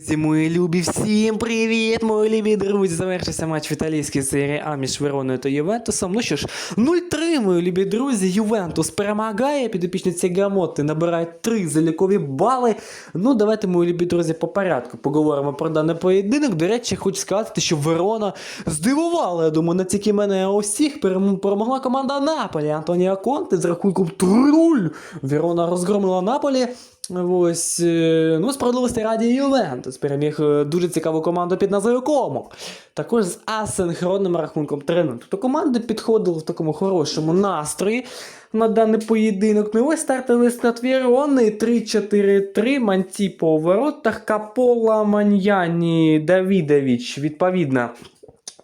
Друзі, мої любі, всім привіт, мої любі друзі. Завершився матч в італійській серії А між Вероною та Ювентусом. Ну що ж, 0-3, мої любі друзі. Ювентус перемагає, підопічниці Гамоти набирають 3 залікові бали. Ну, давайте, мої любі друзі, по порядку поговоримо про даний поєдинок. До речі, хочу сказати, що Верона здивувала. Я думаю, не тільки мене, усіх перемогла команда Наполі. Антоніо Конте з рахунком 3-0. Верона розгромила Наполі. Ось, е, ну, справедливості раді Ювентус переміг е, дуже цікаву команду під назвою Комо. Також з асинхронним рахунком 3 Тобто команди підходили в такому хорошому настрої на даний поєдинок. Ну, ось стартовий склад Вірони 3-4-3, Манці по воротах, Капола, Маньяні, Давідович, відповідно.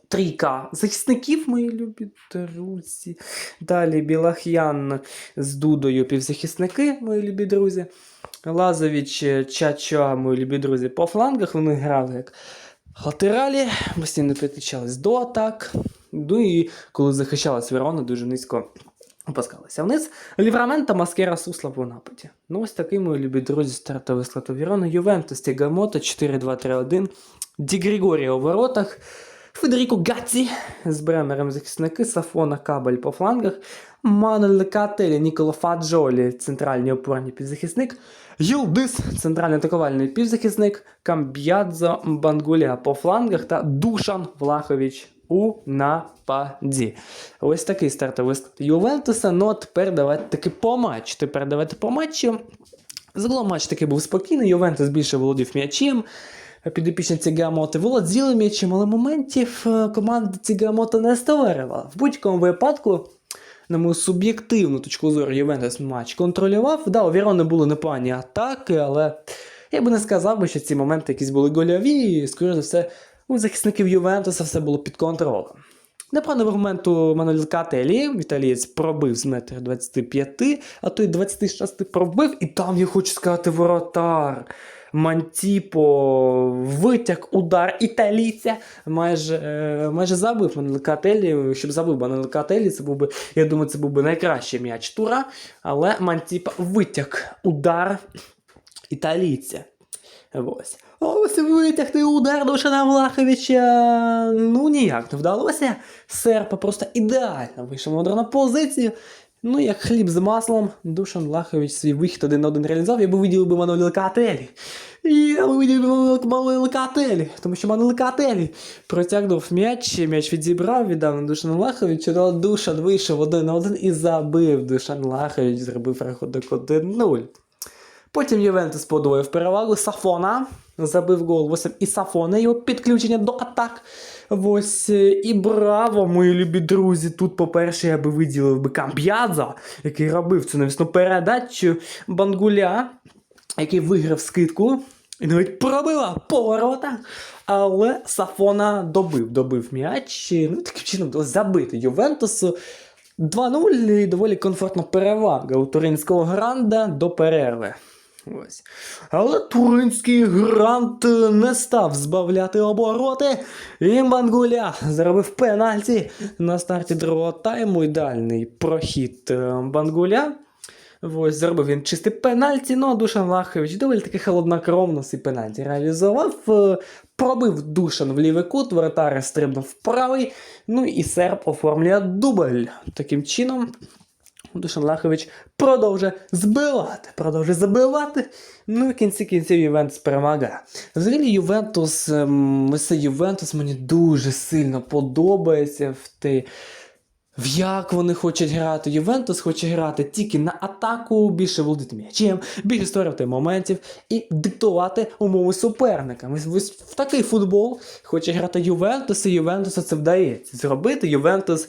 Трійка захисників, мої любі друзі. Далі Білах'ян з Дудою півзахисники, мої любі друзі. Лазович, е, Чача, мої любі друзі, по флангах вони грали як латералі, постійно підключались до атак. Ну і коли захищалась Верона, дуже низько опускалися вниз. Ліврамента, Маскера, Суслав у нападі. Ну ось такий, мої любі друзі, стартовий склад у Верона. Ювентус, Тігамото, 4-2-3-1. Ді Григоріо у воротах. Федеріко Гатці з Бремером захисники, Сафона Кабель по флангах, Мануель Кателі, Ніколо Фаджолі, центральний опорний півзахисник, Юлдис, центральний атакувальний півзахисник, Камб'ядзо Бангуля по флангах та Душан Влахович у нападі. Ось такий стартовий склад Ювентуса. Ну тепер давайте таки по матчу. Тепер давайте по матчу. Загалом матч такий був спокійний, Ювентус більше володів м'ячем. Підопічні Цігамоти володіли м'ячем, але моментів е, команда Цігамота не створювала. В будь-якому випадку, на мою суб'єктивну точку зору, Ювентус матч контролював. Да, у Вірони були непогані атаки, але я би не сказав що ці моменти якісь були гольові, і, скоріше за все, у захисників Ювентуса все було під контролем. Неправильного моменту Мануель Кателі, італієць пробив з метра 25, а той 26 пробив, і там, я хочу сказати, воротар. Мантіпо витяг удар італійця, майже, е, майже забив Мануель Кателі. Щоб забив Мануель Кателі, це був би, я думаю, це був би найкращий м'яч тура, але Мантіпа витяг удар італійця. Ось. Ось витягти удар Душана Влаховича. Ну ніяк не вдалося. Серпа просто ідеально вийшов на ударну позицію. Ну, як хліб з маслом, Душан Лахович свій вихід один на один реалізував, я би виділив би Мануеля Кателі. Я би виділив би Мануеля Кателі, тому що Мануель Кателі протягнув м'яч, м'яч відібрав, віддав на Душан Лаховичу, але Душан вийшов один на один і забив. Душан Лахович зробив рахунок 1-0. Потім Ювентус подвоїв перевагу. Сафона забив гол 8 і Сафона його підключення до атак. Ось е, і браво, мої любі друзі. Тут, по-перше, я би виділив би Камп'ядза, який робив цю навісну передачу Бангуля, який виграв скидку. І навіть пробила поворота. Але Сафона добив, добив м'яч. Ну, таким чином забити Ювентусу. 2-0 і доволі комфортна перевага у туринського гранда до перерви. Ось. Але туринський грант не став збавляти обороти. І Бангуля зробив пенальті на старті другого тайму. Ідеальний прохід е, Бангуля. Ось, зробив він чистий пенальті, ну а Душан Лахович доволі таки холоднокровно цей пенальті реалізував. Е, Пробив Душан в лівий кут, воротар стрибнув в правий. Ну і серб оформлює дубль. Таким чином, Душан Лахович продовжує збивати, продовжує забивати. Ну і в кінці кінців Ювентус перемагає. Взагалі, Ювентус, ем, ось Ювентус мені дуже сильно подобається в те, в як вони хочуть грати. Ювентус хоче грати тільки на атаку, більше володіти м'ячем, більше створювати моментів і диктувати умови суперникам. Ось, в такий футбол хоче грати Ювентус, і Ювентусу це вдається зробити. Ювентус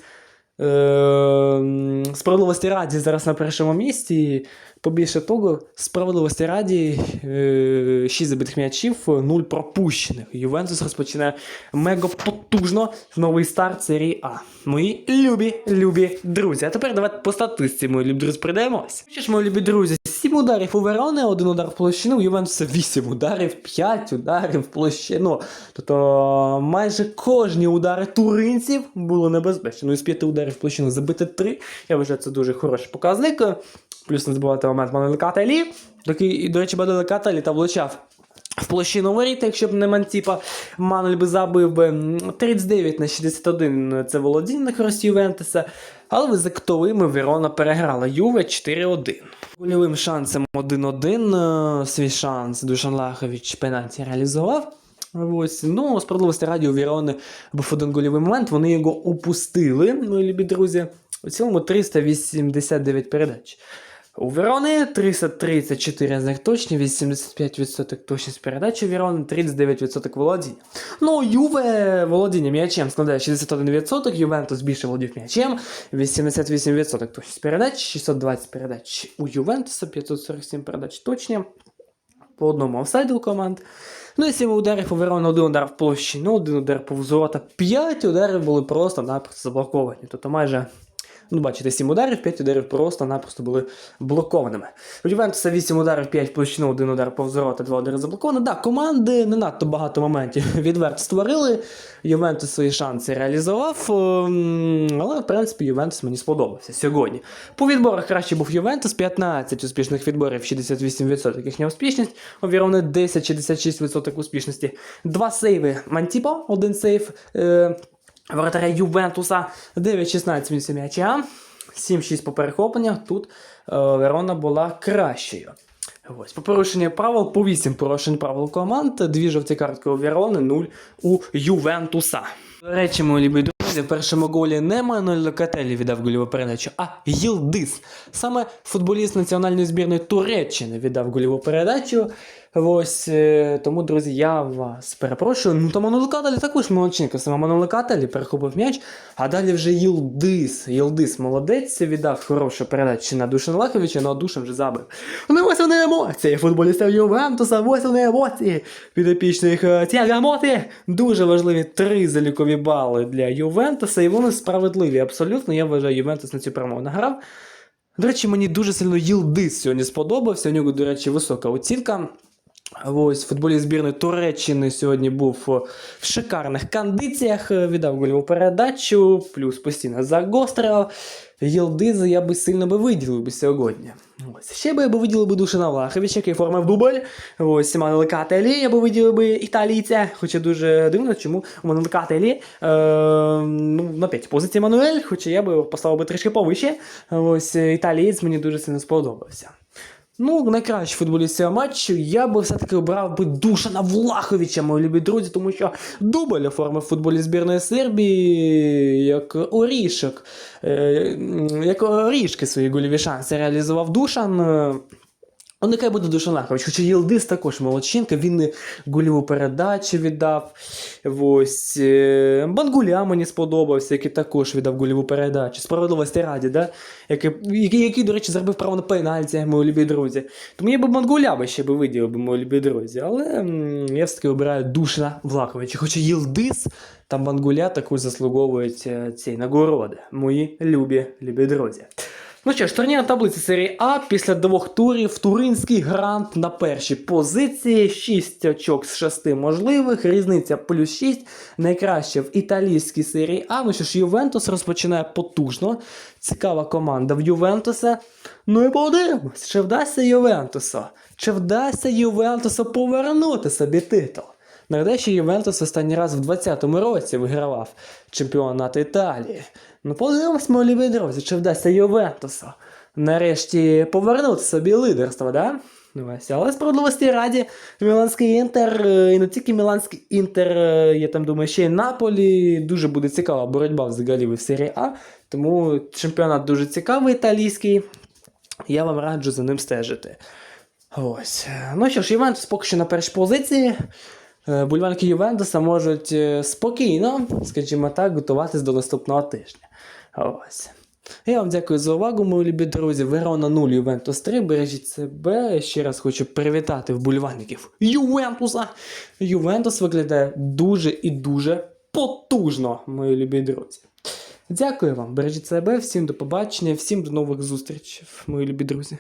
справедливості раді зараз на першому місці. Побільше того, справедливості раді е- 6 забитих м'ячів, 0 пропущених. Ювентус розпочинає мега потужно новий старт серії А. Мої любі, любі друзі. А тепер давайте по статистиці, мої любі друзі, прийдемось. Що ж, мої любі друзі, 7 ударів у Верони, один удар в площину, у Ювентуса 8 ударів, 5 ударів в площину. Тобто майже кожні удари туринців були небезпечні. Ну, із 5 ударів в площину забити 3. Я вважаю, це дуже хороший показник. Плюс не забувати момент Кателі. Такий, до речі, Кателі та влучав в площину воріт, якщо б не Мантіпа, Манель би забив би 39 на 61 це володіння на Ювентуса. Але з актовими Верона переграла Юве 4-1. Гольовим шансом 1-1 е, свій шанс Душан Лахович пенальті реалізував. Ось, ну, справедливості раді у Вірони був один гольовий момент, вони його упустили, мої любі друзі. У цілому 389 передач. У Верони 334 з них точні, 85% точність передачі у Верони, 39% володіння. Ну, Юве володіння м'ячем складає 61%, Ювентус більше володів м'ячем, 88% точність передач, 620 передач у Ювентуса, 547 передач точні, по одному офсайду команд. Ну і 7 ударів у Верони, один удар в площі, ну один удар по ворота, 5 ударів були просто-напросто заблоковані. Тобто майже Ну, бачите, 7 ударів, 5 ударів просто-напросто були блокованими. У Ювентуса 8 ударів, 5 площину, 1 удар повз ворота, 2 удари заблоковані. Так, команди не надто багато моментів відверто створили. Ювентус свої шанси реалізував. ем, Але, в принципі, Ювентус мені сподобався сьогодні. По відборах краще був Ювентус, 15 успішних відборів, 68% їхня успішність. У Вірони 10-66% успішності. Два сейви Мантіпо, один сейв. Е- Воротаря Ювентуса 9-16 він м'яча, 7-6 по перехопленнях. Тут е, Верона була кращою. Ось, по порушенню правил, по 8 порушень правил команд, дві жовті картки у Верони, 0 у Ювентуса. До речі, мої любі друзі, в першому голі не Мануель Локателі віддав гольову передачу, а Йилдис. Саме футболіст національної збірної Туреччини віддав гольову передачу. Ось е, тому, друзі, я вас перепрошую. Ну то Мануель також молодчинка. Саме Мануель перехопив м'яч, а далі вже Йилдис. Йилдис молодець віддав хорошу передачу на Душан Лаховича, ну а Душан вже забив. Ну ось вони емоції футболістів Ювентуса, ось вони емоції підопічних Тягамоти. Дуже важливі три залікові бали для Ювентуса, і вони справедливі абсолютно. Я вважаю, Ювентус на цю перемогу награв. До речі, мені дуже сильно Йилдис сьогодні сподобався. У нього, до речі, висока оцінка. Ось футболіст збірної Туреччини сьогодні був в шикарних кондиціях, е, віддав гольову передачу, плюс постійно загострював. Єлдиза я би сильно би виділив би сьогодні. Ось. Ще би я би виділив би Душина Влаховича, який оформив дубль. Ось Кателі, я би виділив би італійця. Хоча дуже дивно, чому у Мануел Кателі е, ну, на п'ятій позиції Мануель, хоча я би поставив би трішки повище. Ось е, італієць мені дуже сильно сподобався. Ну, найкращий футболіст цього матчу я би все-таки обрав би Душана Влаховича, мої любі друзі, тому що дубль оформив футболі збірної Сербії як орішок, е, як орішки свої гольові шанси реалізував Душан. Ну, нехай буде Душан Лахович, хоча Єлдис також молодчинка, він і гольову передачу віддав. Ось е, Бангуля мені сподобався, який також віддав гольову передачу. Справедливості раді, да? який, який, який, до речі, зробив право на пенальті, мої любі друзі. Тому я б Бангуля би ще би виділив, мої любі друзі. Але я все-таки обираю Душана Влаховича. Хоча Єлдис та Бангуля також заслуговують е, цієї нагороди. Мої любі, любі друзі. Ну що ж, турнірна таблиця серії А після двох турів Туринський грант на першій позиції, 6 очок з 6 можливих, різниця плюс 6, найкраще в італійській серії А. Ну що ж, Ювентус розпочинає потужно. Цікава команда в Ювентуса. Ну і подивимось, чи вдасться Ювентусу? Чи вдасться Ювентусу повернути собі титул? Нагадаю, Ювентус останній раз в 20-му році вигравав чемпіонат Італії. Ну, подивимось, мої любі друзі, чи вдасться Ювентусу нарешті повернути собі лидерство, да? Ну, ось. Але справедливості раді Міланський інтер, е, і не тільки Міланський інтер, е, я там думаю, ще й Наполі. Дуже буде цікава боротьба взагалі в серії А. Тому чемпіонат дуже цікавий італійський. Я вам раджу за ним стежити. Ось. Ну що ж, Ювентус поки що на першій позиції. Е, Бульванки Ювентуса можуть е, спокійно, скажімо так, готуватись до наступного тижня. Ось. Я вам дякую за увагу, мої любі друзі. Верона 0, Ювентус 3. Бережіть себе. Ще раз хочу привітати вболівальників Ювентуса. Ювентус виглядає дуже і дуже потужно, мої любі друзі. Дякую вам, бережіть себе, всім до побачення, всім до нових зустрічей, мої любі друзі.